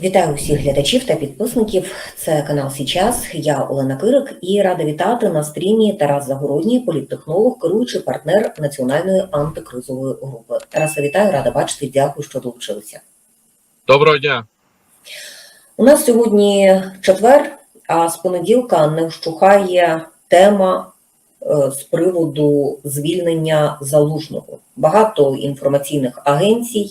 Вітаю усіх глядачів та підписників. Це канал Січас. Я Олена Кирик і рада вітати на стрімі Тарас Загородній, політтехнолог, керуючий партнер національної антикризової групи. Тараса, вітаю, рада бачити. Дякую, що долучилися. Доброго дня. У нас сьогодні четвер, а з понеділка не вщухає тема е, з приводу звільнення залужного. Багато інформаційних агенцій,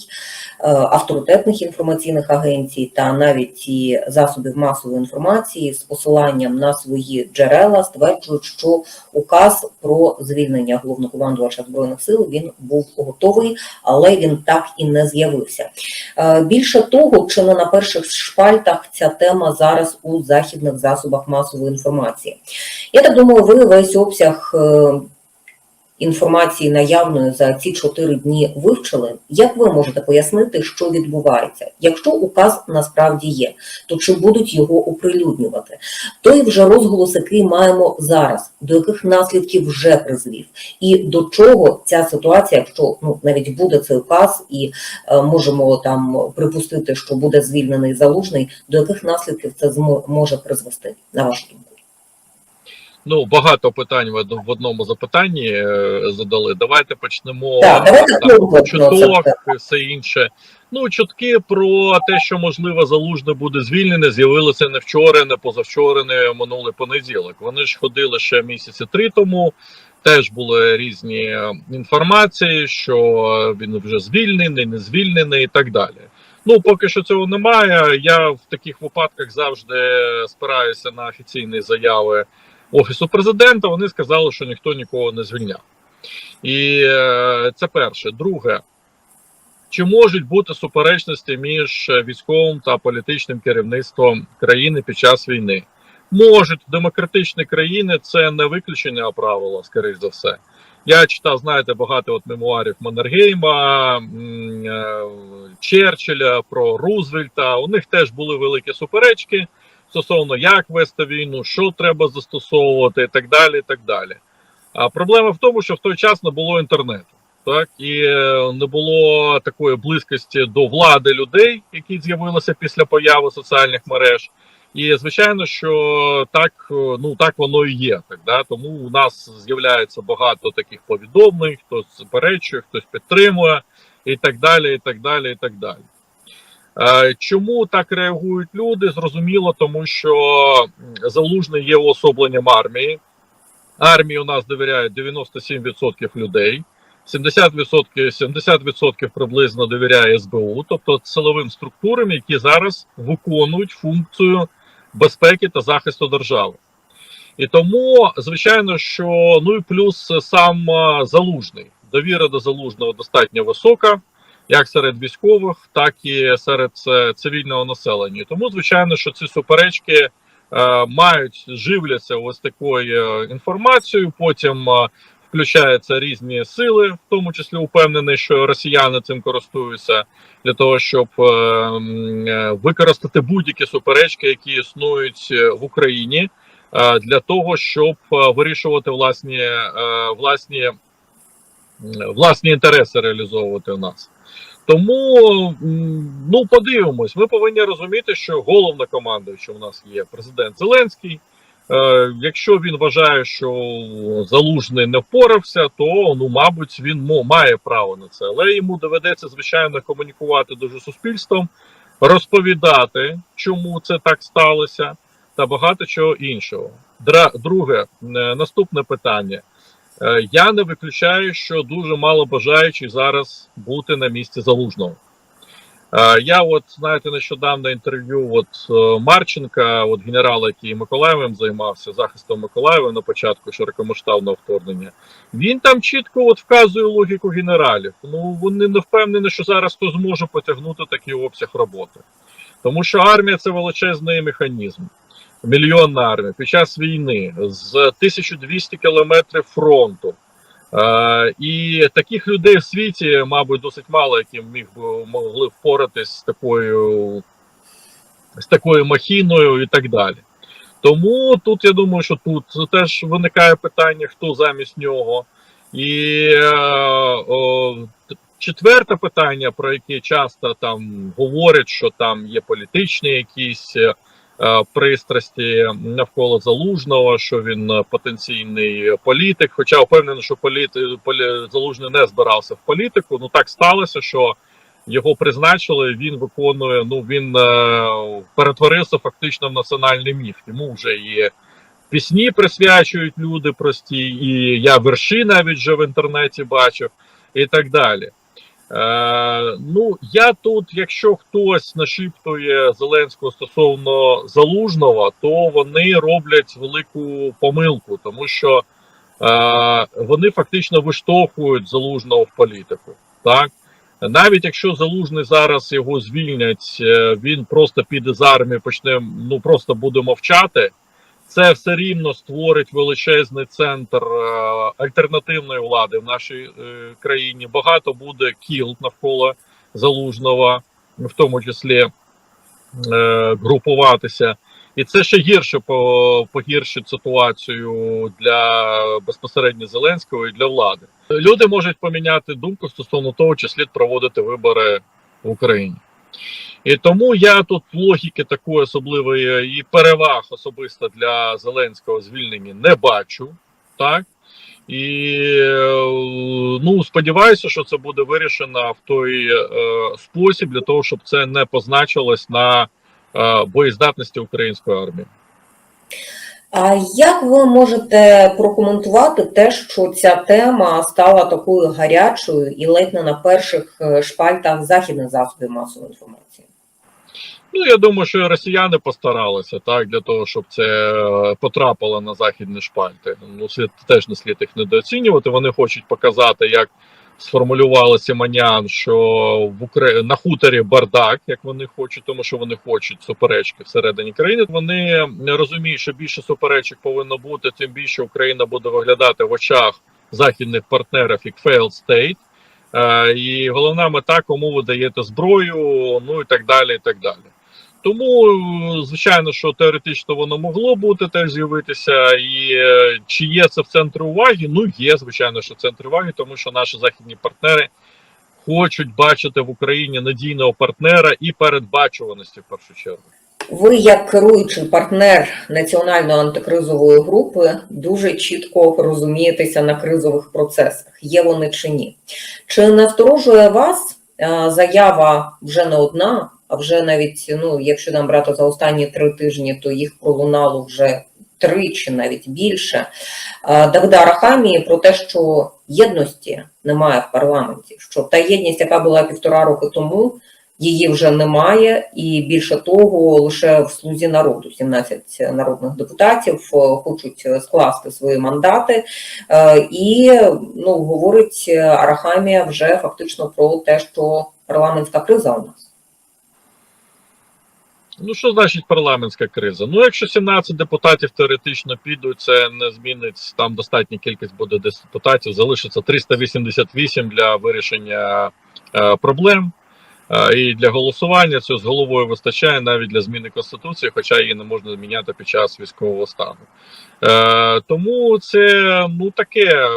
е, авторитетних інформаційних агенцій та навіть і засобів масової інформації з посиланням на свої джерела стверджують, що указ про звільнення головнокомандувача збройних сил він був готовий, але він так і не з'явився. Е, Більше того, чи не на перших шпальтах ця тема зараз у західних засобах масової інформації. Я так думаю, ви весь обсяг е, інформації наявної за ці чотири дні вивчили. Як ви можете пояснити, що відбувається? Якщо указ насправді є, то чи будуть його оприлюднювати? Той вже розголос, який маємо зараз, до яких наслідків вже призвів, і до чого ця ситуація, якщо ну навіть буде цей указ, і е, можемо там припустити, що буде звільнений залужний, до яких наслідків це може призвести, на вашу думку? Ну багато питань в в одному запитанні е, задали. Давайте почнемо Так, давайте там, чуток, все. все інше. Ну, чутки про те, що можливо залужне буде звільнене, з'явилися не вчора, не позавчора, не минулий понеділок. Вони ж ходили ще місяці три тому. Теж були різні інформації, що він вже звільнений, не звільнений і так далі. Ну, поки що цього немає. Я в таких випадках завжди спираюся на офіційні заяви офісу президента. Вони сказали, що ніхто нікого не звільняв. І е, це перше. Друге, чи можуть бути суперечності між військовим та політичним керівництвом країни під час війни? Можуть демократичні країни це не виключення, а правило, скоріш за все. Я читав, знаєте, багато от мемуарів Маннергейма, е, Черчилля про Рузвельта. У них теж були великі суперечки стосовно як вести війну, що треба застосовувати, і так далі. і так далі. А проблема в тому, що в той час не було інтернету, так і е, не було такої близькості до влади людей, які з'явилися після появи соціальних мереж. І звичайно, що так е, ну так воно і є. Так да тому у нас з'являється багато таких повідомлень, хтось заперечує, хтось підтримує, і так далі, і так далі, і так далі. Е, Чому так реагують люди? Зрозуміло, тому що залужний є уособленням армії. Армії у нас довіряють 97% людей, 70%, 70% приблизно довіряє СБУ, тобто силовим структурам, які зараз виконують функцію безпеки та захисту держави. І тому, звичайно, що ну і плюс сам е, залужний. Довіра до залужного достатньо висока, як серед військових, так і серед е, цивільного населення. Тому, звичайно, що ці суперечки е, мають живляться ось такою е, інформацією. Потім включаються різні сили, в тому числі упевнений, що росіяни цим користуються для того, щоб використати будь-які суперечки, які існують в Україні, для того, щоб вирішувати власні, власні, власні інтереси реалізовувати у нас. Тому ну подивимось, ми повинні розуміти, що головнокомандуючий у нас є президент Зеленський. Е, якщо він вважає, що залужний не впорався, то ну, мабуть, він має право на це. Але йому доведеться звичайно комунікувати дуже суспільством, розповідати, чому це так сталося, та багато чого іншого. Дра- Друге, е, наступне питання. Е, Я не виключаю, що дуже мало бажаючих зараз бути на місці залужного. Е, Я, от знаєте, нещодавно інтерв'ю от е, Марченка, от генерала, який Миколаєвим займався захистом Миколаєва на початку широкомасштабного вторгнення. Він там чітко от вказує логіку генералів. Ну вони не впевнені, що зараз хто зможе потягнути такий обсяг роботи, тому що армія це величезний механізм. Мільйонна армія під час війни з 1200 кілометрів фронту. Е, і таких людей в світі, мабуть, досить мало, які міг би могли впоратись з такою з такою махіною і так далі. Тому тут я думаю, що тут теж виникає питання, хто замість нього. І е, о, Четверте питання, про яке часто там говорять, що там є політичні якісь е, пристрасті навколо залужного, що він е, потенційний політик. Хоча впевнений, що політ, полі, залужний не збирався в політику. Ну так сталося, що його призначили. Він виконує. Ну він е, перетворився фактично в національний міф. Йому вже є пісні присвячують люди прості, і я верші навіть вже в інтернеті бачив, і так далі. Е, ну, я тут, якщо хтось нашіптує Зеленського стосовно залужного, то вони роблять велику помилку, тому що е, вони фактично виштовхують залужного в політику. Так? Навіть якщо залужний зараз його звільнять, е, він просто піде з армії, почне ну просто буде мовчати. Це все рівно створить величезний центр е, альтернативної влади в нашій е, країні. Багато буде кіл навколо залужного, в тому числі е, групуватися. І це ще гірше погіршить ситуацію для безпосередньо Зеленського і для влади. Люди можуть поміняти думку стосовно того, чи слід проводити вибори в Україні. І тому я тут логіки такої особливої і переваг особисто для Зеленського звільнення не бачу. Так. І е, ну сподіваюся, що це буде вирішено в той е, спосіб для того, щоб це не позначилось на е, боєздатності української армії. А як ви можете прокоментувати те, що ця тема стала такою гарячою і ледь не на перших е, шпальтах західних засобів масової інформації? Ну я думаю, що росіяни постаралися так для того, щоб це е, потрапило на західні шпальти. Ну слід теж не слід їх недооцінювати. Вони хочуть показати, як сформулювали Сіманян, що в Укра... на хуторі бардак, як вони хочуть, тому що вони хочуть суперечки всередині країни. Вони розуміють, що більше суперечок повинно бути, тим більше Україна буде виглядати в очах західних партнерів як failed state. Е, І головна мета, кому ви даєте зброю, ну і так далі. і так далі. Тому, звичайно, що теоретично воно могло бути теж з'явитися, і е, чи є це в центрі уваги? Ну є, звичайно, що в центрі уваги, тому що наші західні партнери хочуть бачити в Україні надійного партнера і передбачуваності в першу чергу. Ви, як керуючий партнер національної антикризової групи, дуже чітко розумієтеся на кризових процесах, є вони чи ні. Чи насторожує вас е, заява вже не одна, а вже навіть, ну, якщо нам брати за останні три тижні, то їх пролунало вже тричі, навіть більше. Давида Арахамії про те, що єдності немає в парламенті, що та єдність, яка була півтора роки тому, її вже немає, і більше того, лише в слузі народу 17 народних депутатів е, хочуть скласти свої мандати. Е, І ну, говорить Арахамія вже фактично про те, що парламентська криза у нас. Ну що значить парламентська криза? Ну, якщо 17 депутатів теоретично підуть, це не змінить там достатня кількість буде депутатів. Залишиться 388 для вирішення е, проблем. Е, І для голосування цього з головою вистачає навіть для зміни конституції, хоча її не можна зміняти під час військового стану. Е, тому це ну таке. е,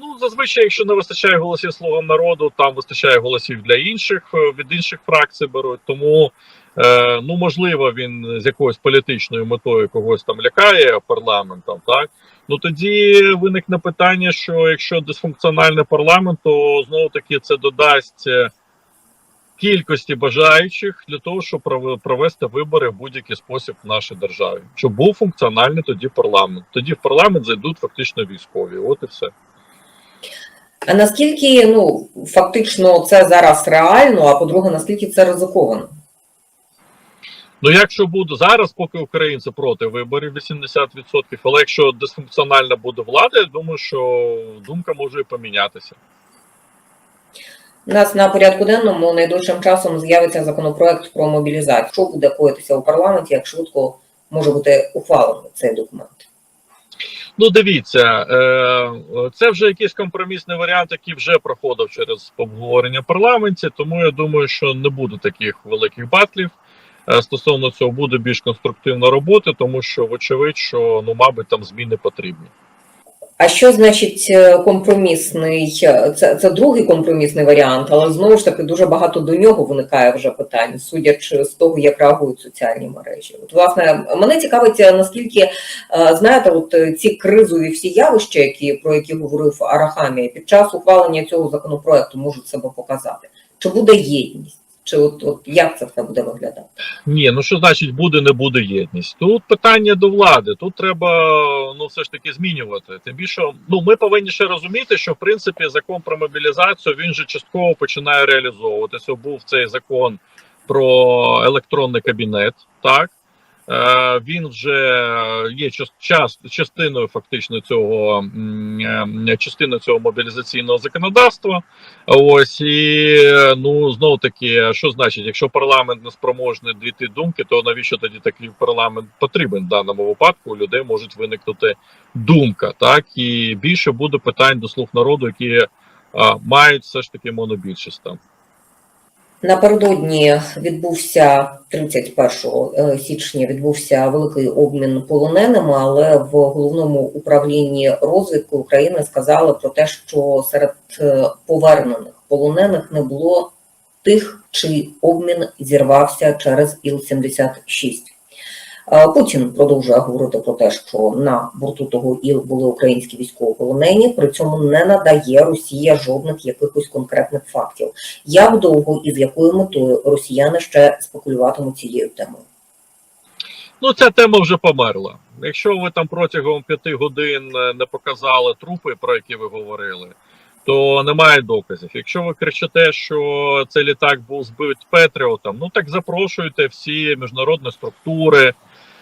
Ну зазвичай, якщо не вистачає голосів слугам народу, там вистачає голосів для інших е, від інших фракцій беруть. Тому е, ну можливо він з якоюсь політичною метою когось там лякає парламентом, так. Ну тоді виникне питання, що якщо дисфункціональний парламент, то знову таки це додасть е, кількості бажаючих для того, щоб провести вибори в будь-який спосіб в нашій державі. Щоб був функціональний тоді парламент. Тоді в парламент зайдуть фактично військові. От і все. А наскільки ну фактично це зараз реально? А по-друге, наскільки це ризиковано? Ну, якщо буде зараз, поки українці проти виборів 80%, але якщо дисфункціональна буде влада, я думаю, що думка може і помінятися. У нас на порядку денному найближчим часом з'явиться законопроект про мобілізацію. Що буде коїтися у парламенті, як швидко може бути ухвалений цей документ? Ну, дивіться, е, це вже якийсь компромісний варіант, який вже проходив через обговорення в парламенті. Тому я думаю, що не буде таких великих батлів. Е, Стосовно цього буде більш конструктивна робота, тому що вочевидь, що ну, мабуть, там зміни потрібні. А що значить е, компромісний? е, Це, це другий компромісний варіант, але знову ж таки дуже багато до нього виникає вже питань, судячи з того, як реагують соціальні мережі. От, власне, мене цікавить, наскільки знаєте, от ці кризові всі явища, які про які говорив Арахамія, під час ухвалення цього законопроекту можуть себе показати. Чи буде єдність? Чи от, от як це все буде виглядати? Ні, ну що значить буде, не буде єдність? Тут питання до влади. Тут треба ну все ж таки змінювати. Тим більше, ну ми повинні ще розуміти, що в принципі закон про мобілізацію він же частково починає реалізовуватися. Був цей закон про електронний кабінет. Так він вже є час, час частиною фактично цього е, частиною цього мобілізаційного законодавства. Ось і ну знову таки, що значить, якщо парламент не спроможний дійти думки, то навіщо тоді такий парламент потрібен в даному випадку? У людей можуть виникнути думка, так і більше буде питань до слуг народу, які а, мають все ж таки монобільшість там. Напередодні відбувся 31 січня відбувся великий обмін полоненими, але в головному управлінні розвідки України сказали про те, що серед е, повернених полонених не було тих, чий обмін зірвався через Іл-76. Е, Путін продовжує говорити про те, що на борту того ІЛ були українські військовополонені, при цьому не надає Росія жодних якихось конкретних фактів. Як довго і з якою метою росіяни ще спекулюватимуть цією темою? Ну, ця тема вже померла. Якщо ви там протягом п'яти годин е, не показали трупи, про які ви говорили, то немає доказів. Якщо ви кричите, що цей літак був збит Петріотом, ну так запрошуйте всі міжнародні структури,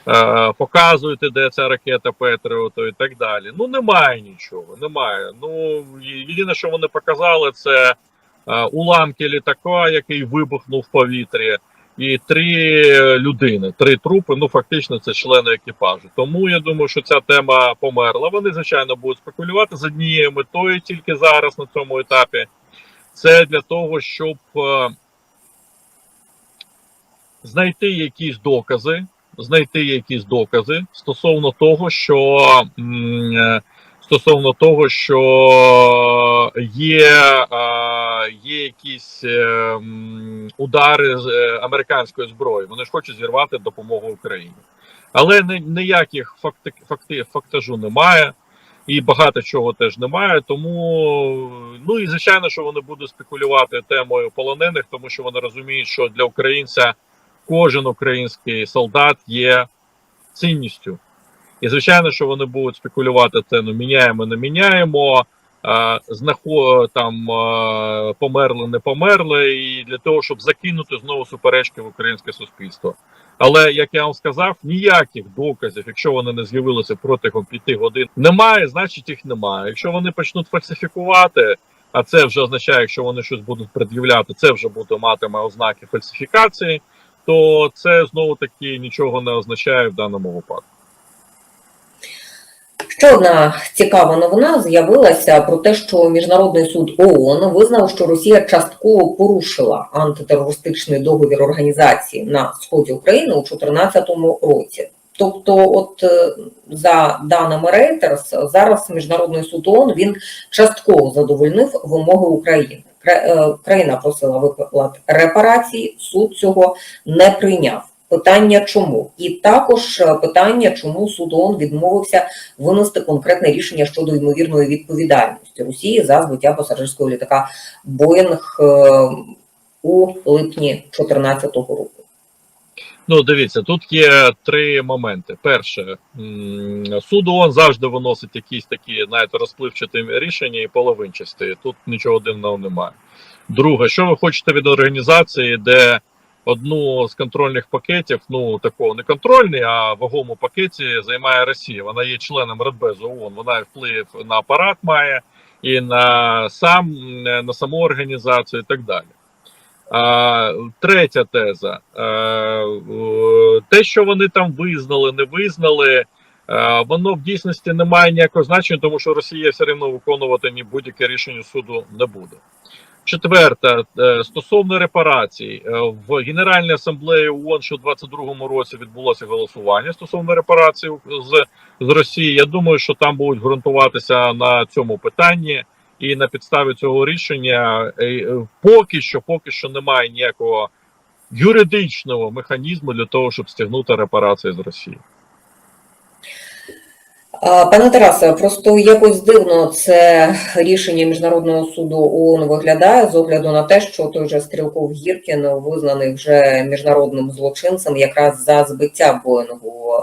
е, показуйте, де ця ракета Петріоту і так далі. Ну немає нічого, немає. Ну єдине, що вони показали, це е, уламки літака, який вибухнув в повітрі і три людини, три трупи. Ну фактично це члени екіпажу. Тому я думаю, що ця тема померла. Вони звичайно будуть спекулювати з однією метою тільки зараз на цьому етапі. Це для того, щоб е, знайти якісь докази, знайти якісь докази стосовно того, що е, стосовно того, що є, є якісь е, удари з е, американської зброї. Вони ж хочуть зірвати допомогу Україні. Але ні- ніяких факти, факти, фактажу немає, і багато чого теж немає. Тому ну і звичайно, що вони будуть спекулювати темою полонених, тому що вони розуміють, що для українця кожен український солдат є цінністю. І звичайно, що вони будуть спекулювати це, ну міняємо, не міняємо, знахо, там померли, не померли, і для того, щоб закинути знову суперечки в українське суспільство. Але як я вам сказав, ніяких доказів, якщо вони не з'явилися протягом п'яти годин, немає, значить їх немає. Якщо вони почнуть фальсифікувати, а це вже означає, якщо вони щось будуть пред'являти, це вже буде матиме ознаки фальсифікації, то це знову таки нічого не означає в даному випадку. Ще одна цікава новина з'явилася про те, що Міжнародний суд ООН визнав, що Росія частково порушила антитерористичний договір організації на сході України у 2014 році. Тобто, от е, за даними Reuters, зараз Міжнародний суд ООН він частково задовольнив вимоги України. Кра- е, Країна просила виплат репарацій, суд цього не прийняв. Питання чому? І також е, питання, чому суд ООН відмовився винести конкретне рішення щодо ймовірної відповідальності Росії за збиття пасажирського літака Боїнг у липні 2014 року. Ну, дивіться, тут є три моменти. Перше, суд ООН завжди виносить якісь такі, знаєте, розпливчаті рішення і половинчасті. Тут нічого дивного немає. Друге, що ви хочете від організації, де одну з контрольних пакетів, ну такого не контрольний, а вагому пакеті займає Росія. Вона є членом Радбезу ООН, вона вплив на апарат має і на сам на саму організацію, і так далі. А, третя теза. Е, те, що вони там визнали, не визнали, е, воно в дійсності не має ніякого значення, тому що Росія все одно виконувати ні будь-яке рішення суду не буде. Четверте, е, стосовно репарацій, в Генеральній асамблеї ООН, що у 22-му році відбулося голосування стосовно репарацій з, з Росії. Я думаю, що там будуть ґрунтуватися на цьому питанні, і на підставі цього рішення е, е, поки що, поки що немає ніякого юридичного механізму для того, щоб стягнути репарації з Росії. Пане Тарасе, просто якось дивно це рішення Міжнародного суду ООН виглядає з огляду на те, що той же Стрілков Гіркін визнаний вже міжнародним злочинцем якраз за збиття Боїнгу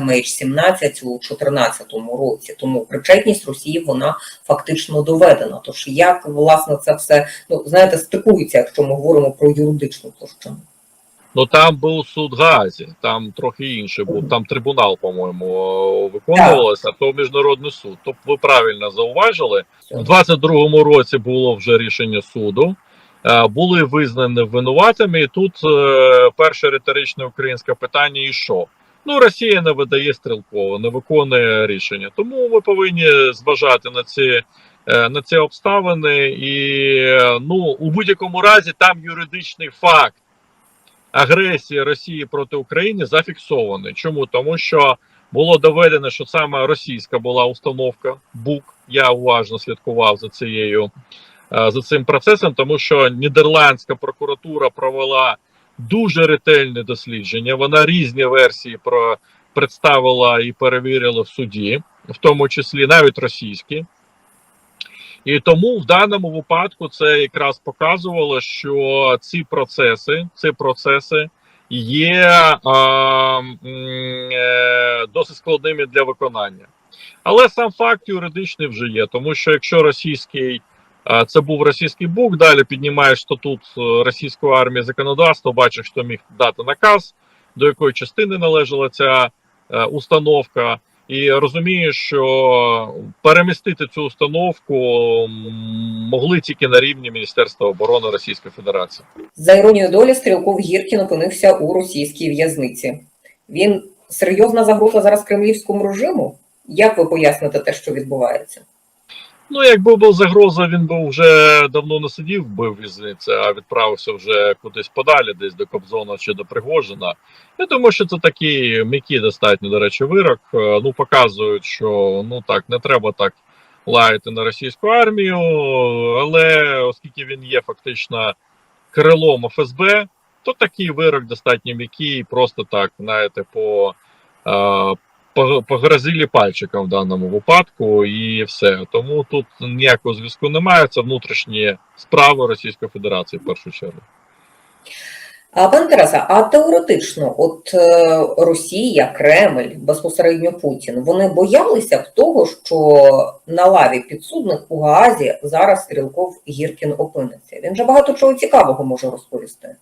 MH17 у 2014 році. Тому причетність Росії вона фактично доведена. Тож як власне це все ну знаєте стикується, якщо ми говоримо про юридичну площину? Ну там був суд Газі, там трохи інше був. Там трибунал, по-моєму, виконувалося, а то міжнародний суд. Тобто ви правильно зауважили. У 22-му році було вже рішення суду. е, Були визнані винуватими, і тут е, перше риторичне українське питання: і що? Ну, Росія не видає стрілково, не виконує рішення. Тому ми повинні зважати на ці, е, на ці обставини. І ну, у будь-якому разі там юридичний факт агресії Росії проти України зафіксований. Чому? Тому що було доведено, що саме російська була установка БУК. Я уважно слідкував за цією е, за цим процесом, тому що нідерландська прокуратура провела дуже ретельне дослідження. Вона різні версії про представила і перевірила в суді, в тому числі навіть російські. І тому в даному випадку це якраз показувало, що ці процеси, ці процеси є е, досить складними для виконання. Але сам факт юридичний вже є, тому що якщо російський це був російський бук, далі піднімаєш статут е, російської армії законодавства, бачиш, хто міг дати наказ, до якої частини належала ця е, установка. І розуміє, що перемістити цю установку могли тільки на рівні Міністерства оборони Російської Федерації. За іронією долі, Стрілков Гіркін опинився у російській в'язниці. Він серйозна загроза зараз кремлівському режиму. Як ви поясните те, що відбувається? Ну, якби був загроза, він би вже давно не сидів би в'язниці, а відправився вже кудись подалі, десь до Кобзона чи до Пригожина. Я думаю, що це такий м'який достатньо, до речі, вирок. Е, Ну, показують, що ну так, не треба так лаяти на російську армію, але оскільки він є фактично крилом ФСБ, то такий вирок достатньо м'який, просто так, знаєте, по. По- погрозили пальчиком в даному випадку, і все. Тому тут ніякого зв'язку немає. Це внутрішні справи Російської Федерації в першу чергу. А пане Тарасе, а теоретично, от е, Росія, Кремль, безпосередньо Путін, вони боялися б того, що на лаві підсудних у Гаазі зараз Стрілков Гіркін опиниться. Він же багато чого цікавого може розповісти.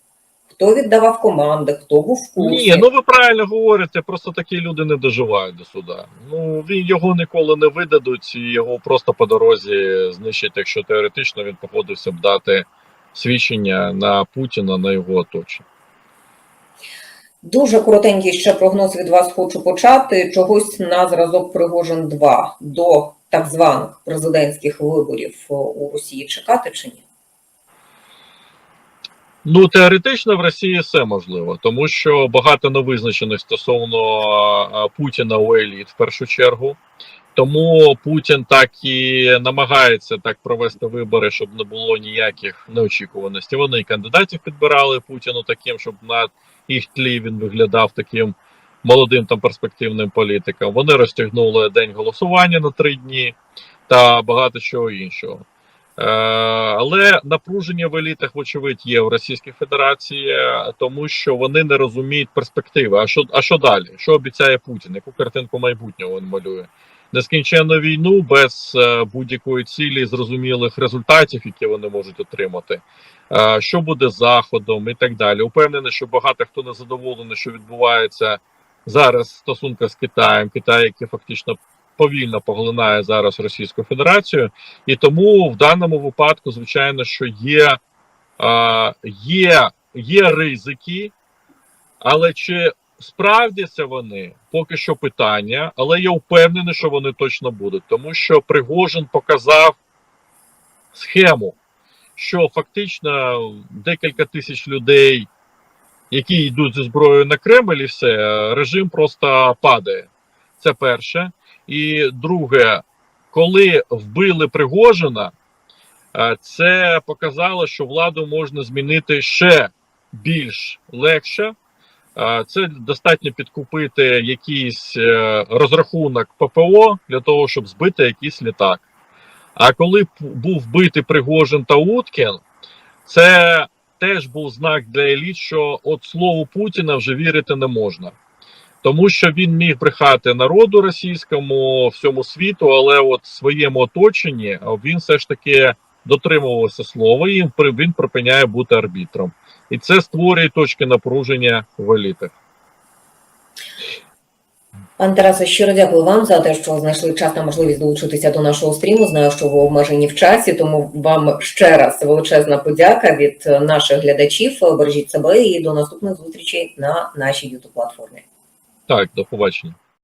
Хто віддавав команди, хто був в курсі. Ні, ну ви правильно говорите, просто такі люди не доживають до суда. Ну він його ніколи не видадуть, і його просто по дорозі знищать, якщо теоретично він погодився б дати свідчення на Путіна на його оточення. Дуже коротенький ще прогноз від вас хочу почати. Чогось на зразок Пригожин 2 до так званих президентських виборів е, у Росії чекати чи ні? Ну, теоретично в Росії все можливо, тому що багато невизначених стосовно Путіна у еліт в першу чергу. Тому Путін так і намагається так провести вибори, щоб не було ніяких неочікуваностей. Вони і кандидатів підбирали Путіну таким, щоб на їх тлі він виглядав таким молодим та перспективним політиком. Вони розтягнули день голосування на три дні та багато чого іншого. Е, Але напруження в елітах, вочевидь, є в Російській Федерації, тому що вони не розуміють перспективи. А що, а що далі? Що обіцяє Путін? Яку картинку майбутнього він малює? Нескінченну війну без е, будь-якої цілі, зрозумілих результатів, які вони можуть отримати. Е, Що буде заходом і так далі. Упевнений, що багато хто не задоволений, що відбувається зараз в стосунках з Китаєм. Китай, який фактично повільно поглинає зараз Російську Федерацію. І тому в даному випадку, звичайно, що є, є, є ризики, але чи справдяться вони поки що питання, але я впевнений, що вони точно будуть, тому що Пригожин показав схему, що фактично декілька тисяч людей, які йдуть зі зброєю на Кремль, і все, режим просто падає. Це перше. І друге, коли вбили Пригожина, е, це показало, що владу можна змінити ще більш легше. Е, Це достатньо підкупити якийсь е, розрахунок ППО для того, щоб збити якийсь літак. А коли був вбитий Пригожин та Уткін, це теж був знак для еліт, що от слову Путіна вже вірити не можна. Тому що він міг брехати народу російському, всьому світу, але от своєму оточенні він все ж таки дотримувався слова, і він припиняє бути арбітром. І це створює точки напруження в елітах. Пан Тарасе, щиро дякую вам за те, що знайшли час та можливість долучитися до нашого стріму. Знаю, що ви обмежені в часі, тому вам ще раз величезна подяка від е, наших глядачів. Бережіть себе і до наступних зустрічей на нашій youtube платформі. Так, до побачення.